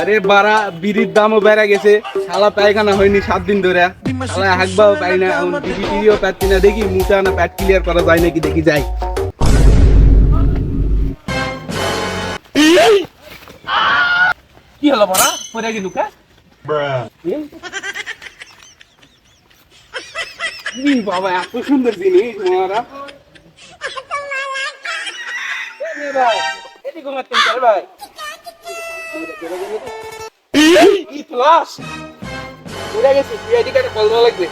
আরে বাড়া বিড়ির দামও বেড়ে গেছে। শালা পায়খানা হয়নি সাত দিন ধরে। শালা হাঁকবাও পাই না এখন টিড়িও পাচ্ছি না। দেখি মুটা না প্যাট ক্লিয়ার করা যায় নাকি দেখি যাই। কি হলো বাড়া? পরে গেলু কা? বাবা এত সুন্দর জিনিস ভাই এদিকে ভাই? কি ক্লাস উড়ে গেছে সিআইডি কার্ডে কল দেওয়া লাগবে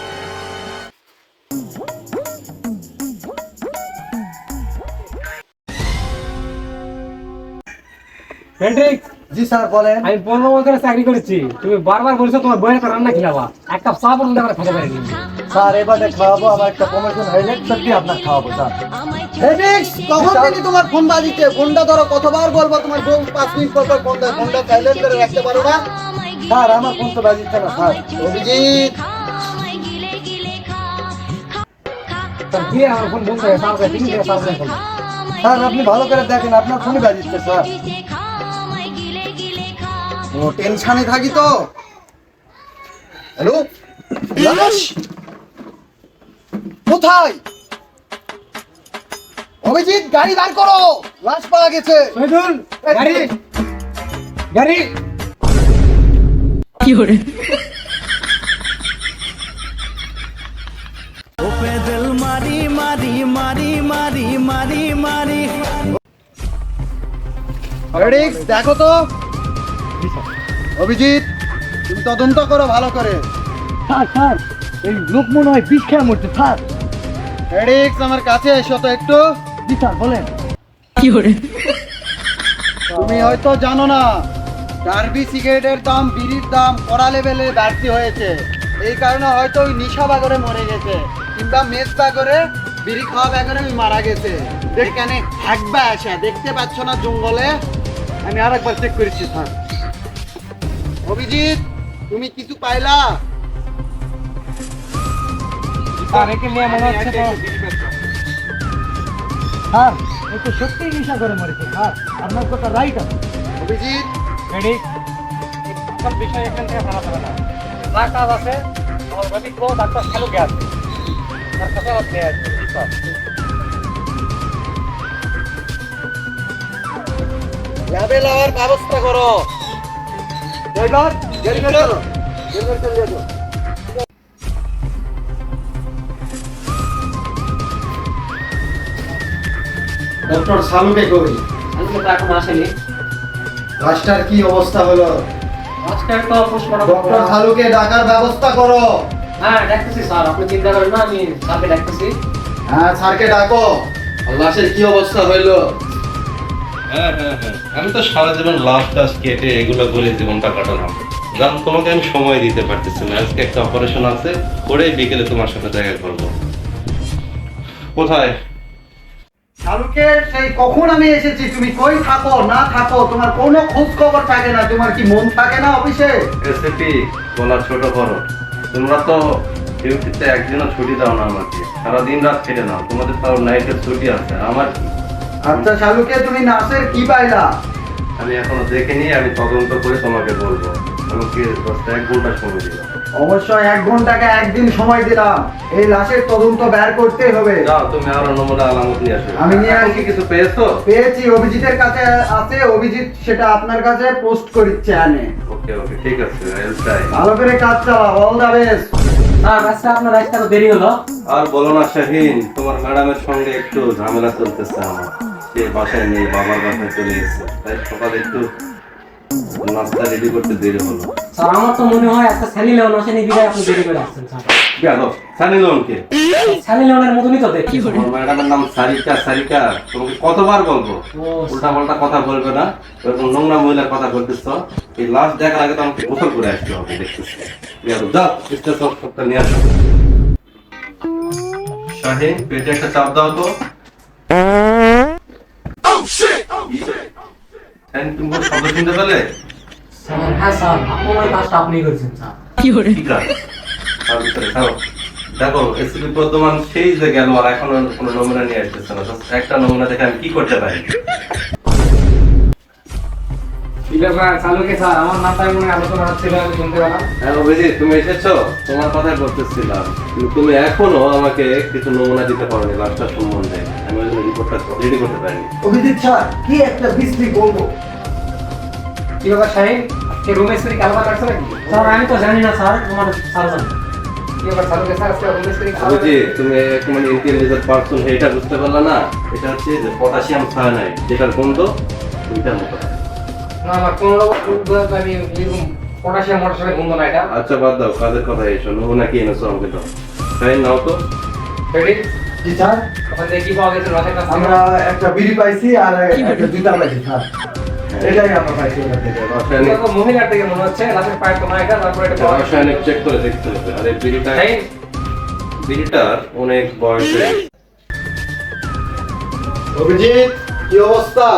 ফ্রেন্ড্রিক জি স্যার বলেন। আমি পনেরো বছরের চাকরি করেছি। তুমি বারবার বলছো তোমার বইয়ের তো রান্না খিলাবা। এক কাপ চা পর্যন্ত আমরা খেতে পারিনি স্যার এবারে খাওয়াবো আমার একটা প্রমোশন হইলে সত্যি আপনার খাওয়াবো স্যার। ফেনিক্স কখন থেকে তোমার ফোন বাজিছে। ফোনটা ধরো কতবার বলব তোমার বউ পাঁচ মিনিট পর পর ফোন দেয় ফোনটা সাইলেন্ট করে রাখতে পারো না। স্যার আমার ফোন তো বাজিচ্ছে না স্যার। অভিজিৎ। স্যার আপনি ভালো করে দেখেন আপনার ফোনই বাজিচ্ছে স্যার। টেনশনে থাকি তো। হ্যালো? লাশ কোথায়? অভিজিৎ গাড়ি দাঁড় করো। লাশ পাওয়া গেছে। শহীদুল গাড়ি। গাড়ি। ফেডিক্স দেখো তো। অভিজিৎ তুমি তদন্ত করো ভালো করে। স্যার স্যার এই লোক মনে হয় বিষ খেয়ে মরছে স্যার। ফেডিক্স আমার কাছে এসো তো একটু। জি স্যার বলেন। তুমি হয়তো জানো না ডার্বি সিগারেটের দাম বিড়ির দাম কড়া লেভেলে বাড়তি হয়েছে। এই কারণে হয়তো ওই নিশা বাগরে মরে গেছে কিংবা মেজ বাগরে বিড়ি খাওয়া বাগরে ওই মারা গেছে। এখানে হাঁকবা আসা দেখতে পাচ্ছ না জঙ্গলে? আমি আর একবার চেক করেছি স্যার। অভিজিৎ তুমি কিছু পাইলা? স্যার একে নিয়ে মনে হচ্ছে তো স্যার ও তো সত্যিই নেশা করে মরেছে স্যার। আপনার কথা রাইট আছে। অভিজিৎ। মেডিক সব বিষয় এখান থেকে ভাড়া যাবে না। যা কাজ আছে আমার অভিজ্ঞ ডাক্তার শালুকে আছে? তার কাছে আমার নিয়ে আসবে স্যার ল্যাবে লাওয়ার ব্যবস্থা করো। ডক্টর সালুকে কই আমি তো এখন আসেনি। লাশটার কি অবস্থা হলো? আজকে তো পোস্টমর্টম ডক্টর সালুকে ডাকার ব্যবস্থা করো। হ্যাঁ ডাকতেছি স্যার। আপনি চিন্তা করেন না আমি স্যারকে ডাকতেছি। হ্যাঁ স্যারকে ডাকো। লাশের কি অবস্থা হইল? হ্যাঁ হ্যাঁ হ্যাঁ। আমি তো সারা জীবন লাভ টাস কেটে এগুলো করে জীবনটা কাটালাম। জান তোমাকে আমি সময় দিতে পারতেছি না। আজকে একটা অপারেশন আছে করে বিকেলে তোমার সাথে দেখা করব। কোথায়? সেই কখন আমি এসেছি? তুমি কই থাকো না থাকো? তোমার কোনো খোঁজ খবর থাকে না। তোমার কি মন থাকে না অফিসে? এসএপি বলা ছোট বড়। তোমরা তো ডিউটিতে একদিনও ছুটি দাও না আমাকে। সারাদিন রাত খেটে নাও। তোমাদের তো নাইটের ছুটি আছে। আমার কি? আচ্ছা শালুকে তুমি নার্সের কি পাইলা? আমি এখনও দেখিনি আমি তদন্ত করে তোমাকে বলব। আমাকে দশটা এক ঘণ্টা সময় দিলাম অবশ্যই এক ঘন্টাকে একদিন সময় দিলাম। এই লাশের তদন্ত বের করতেই হবে। যাও তুমি আরও নমুনা আলামত নিয়ে আসো। আমি নিয়ে আসি। কিছু পেয়েছ? পেয়েছি অভিজিতের কাছে আছে অভিজিৎ সেটা আপনার কাছে পোস্ট করিচ্ছে আনে ওকে ওকে ঠিক আছে. ভালো করে কাজ চালা অল দা বেস্ট আপনার রাস্তা দেরি হলো। আর বলো না শাহিন তোমার ম্যাডামের সঙ্গে একটু ঝামেলা চলতেছে আমার। সে বাসায় নেই বাবার বাসায় চলে এসেছে তাই সকালে একটু নাস্তা রেডি করতে দেরি হলো। স্যার আমার তো মনে হয় একটা লেওন আসেনি বিদায় আপনি দেরি করে আসছেন স্যার। সানি লোনকে স্যানি লেওনের মতনই তো দেখি। ম্যাডামের নাম সারিকা সারিকা। তোমাকে কতবার বলব? উল্টা পাল্টা কথা বলবে না। এরকম নোংরা মহিলার কথা বলতেছ। এই লাস্ট দেখার আগে তো আমাকে গোসল করে আসতে হবে দেখতেছি। গেল যাও স্টেজ সবটা নিয়ে আসো। শাহিন পেটে একটা চাপ দাও তো। তুমি কোনো শব্দ শুনতে পেলে? স্যার হ্যাঁ স্যার আপনার কাজটা আপনি করেছেন স্যার। ঠিক আছে তার ভিতরে ছাড়ো। দেখো এসিপি বর্তমান সেই যে গেল আর এখনও কোনো নমুনা নিয়ে আসতেছে না। একটা নমুনা দেখে আমি কি করতে পারি? মনে হয় তুমি এসেছ? তোমার কথাই বলতেছিলাম। তুমি এখনও আমাকে কিছু নমুনা দিতে পারোনি লাশটার সম্বন্ধে। আমি রিপোর্টটা রেডি করতে পারিনি। অভিজিৎ স্যার কি একটা বিশ্রী বলব? কি ব্যাপার শাহিন কে রুমে স্ত্রী কালবা কাটছে নাকি? স্যার আমি তো জানি না স্যার তোমার স্যার জানে। কি ব্যাপার চালুকে স্যার আজকে রুমে স্ত্রী অভিজিৎ তুমি একটু মানে ইন্টেলিজেন্ট পার্সন এটা বুঝতে পারলে না? এটা হচ্ছে যে পটাশিয়াম সায়ানাইড যেটার গন্ধ দুইটার মতো। না আমার কোন রকম আমি এরকম পটাশিয়াম মটাশিয়ামের গন্ধ না এটা। আচ্ছা বাদ দাও কাজের কথা এসো নমুনা কি এনেছো আমাকে দাও। তাই নাও তো। রেডি জি স্যার। ওখান থেকে কি পাওয়া গেছে? রাতের কাছ। থেকে আমরা একটা বিড়ি পাইছি আর একটা জুতা পাইছি স্যার। এটাই আমরা পাইছি ওখান থেকে রাসায়নিক। এরকম থেকে মনে হচ্ছে রাতের পায়ের তোমার এটা তারপরে এটা রাসায়নিক চেক করে দেখতে হবে। আর এই বিড়িটা বিড়িটার অনেক বয়স। হয়ে অভিজিৎ কি অবস্থা?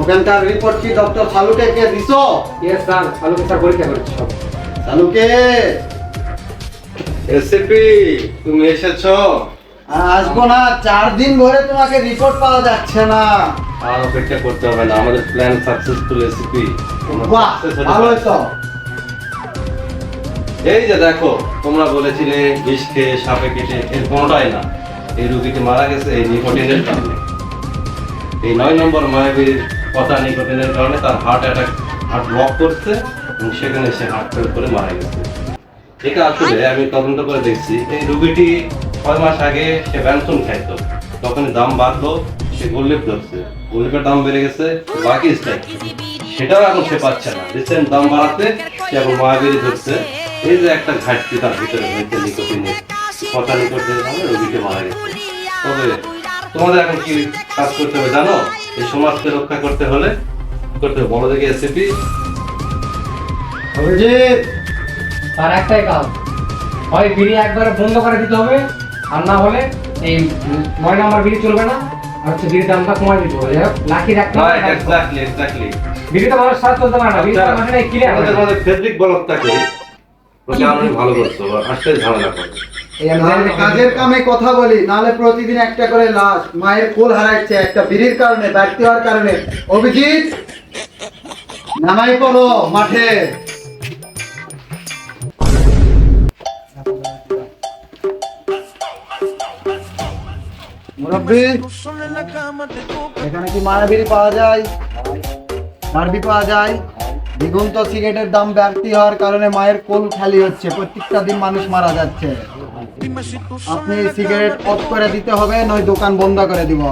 ওখানকার রিপোর্ট কি ডক্টর সালুকে কে দিছো? ইয়েস স্যার চালুকে স্যার পরীক্ষা করছি সব। সালুকে এসিপি তুমি এসেছ? আসব না চার দিন ধরে তোমাকে রিপোর্ট পাওয়া যাচ্ছে না। আর অপেক্ষা করতে হবে না আমাদের প্ল্যান সাকসেসফুল বাহ ভালো তো এই যে দেখো তোমরা বলেছিলে বিষ খেয়ে সাপে কেটে এর কোনোটাই না। এই রুগীটি মারা গেছে এই নিকোটিনের কারণে। এই নয় নম্বর মায়াবীর কথা নিকোটিনের কারণে তার হার্ট অ্যাটাক হার্ট ব্লক করছে এবং সেখানে সে হার্ট ফেল করে মারা গেছে। এটা আসলে আমি তদন্ত করে দেখছি এই রুগীটি ছয় মাস আগে সে ব্যঞ্জন খাইতো। তখন দাম বাড়লো, সে গোল্লিপ ধরছে। গোল্লিপের দাম বেড়ে গেছে, বাকি স্টাইল সেটাও এখন সে পাচ্ছে না। রিসেন্ট দাম বাড়াতে সে এখন মায়াবেরি ধরছে। এই যে একটা ঘাটতি তার ভিতরে হয়েছে নিকোটিনের। কথা নিকোটিনের কারণে রোগীকে মারা গেছে। তবে তোমাদের এখন কি কাজ করতে হবে জানো? এই সমাজকে রক্ষা করতে হলে করতে হবে? বলো দেখি এসিপি তার একটাই কাজ। হয় বিড়ি একবারে বন্ধ করে দিতে হবে আর না হলে এই নয় নাম্বার বিড়ি চলবে না আর হচ্ছে বিড়ির দামটা কমাই দিতে হবে লাকি রাখতে হবে এক্স্যাক্টলি এক্স্যাক্টলি মানুষ সারা চলতে পারে না বিড়ি মানে ক্লিয়ার আমাদের মধ্যে ফেব্রিক বলকটা করি। ওকে আমি ভালো করছ আসতে ঝামেলা করে কাজের কামে কথা বলি নালে প্রতিদিন একটা করে লাশ মায়ের কোল হারাচ্ছে একটা বিড়ির কারণে ব্যর্থ হওয়ার কারণে। অভিজিৎ নামাই পড়ো মাঠে। মুরব্বী এখানে কি মারা বিড়ি পাওয়া যায়? মারবি পাওয়া যায়? দিগন্ত সিগারেটের দাম বাড়তি হওয়ার কারণে মায়ের কোল খালি হচ্ছে প্রত্যেকটা দিন মানুষ মারা যাচ্ছে। আপনি সিগারেট অফ করে দিতে হবে নয় দোকান বন্ধ করে দিব।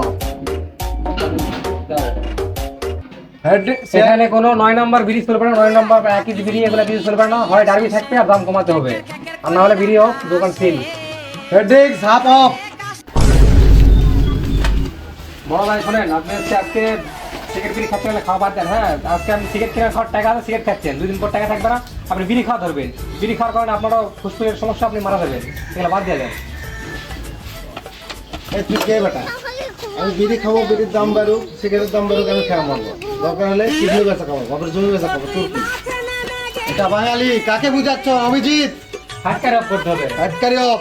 সেখানে কোনো নয় নাম্বার বিড়ি চলবে না নয় নাম্বার বা একই বিড়ি এগুলো কিছু চলবে না হয় ডারবি থাকবে আর দাম কমাতে হবে। আর না হলে বিড়ি হোক দোকান সিল। Headache ঝাপ of. বড় ভাই শোনেন আপনি হচ্ছে আজকে সিগারেট বিড়ি খাচ্ছে হলে খাওয়া বাদ দেন হ্যাঁ? আজকে আপনি সিগারেট কেনার খাওয়ার টাকা আছে সিগারেট খাচ্ছেন। দুদিন পর টাকা থাকবে না আপনি বিড়ি খাওয়া ধরবেন। বিড়ি খাওয়ার কারণে আপনারও ফুসফুসের সমস্যা আপনি মারা যাবেন। এগুলো বাদ দিয়ে দেন। এই তুই কে বেটা? আমি বিড়ি খাব বিড়ির দাম বাড়ুক সিগারেটের দাম বাড়ুক আমি খেয়ে মারবো। দরকার হলে কিডনি বেচা খাব বাপের জমি বেচা খাব তোর কি? এটা বাঙালি কাকে বুঝাচ্ছ? অভিজিৎ? হাটকারে অফ করতে হবে। হাটকারি অফ।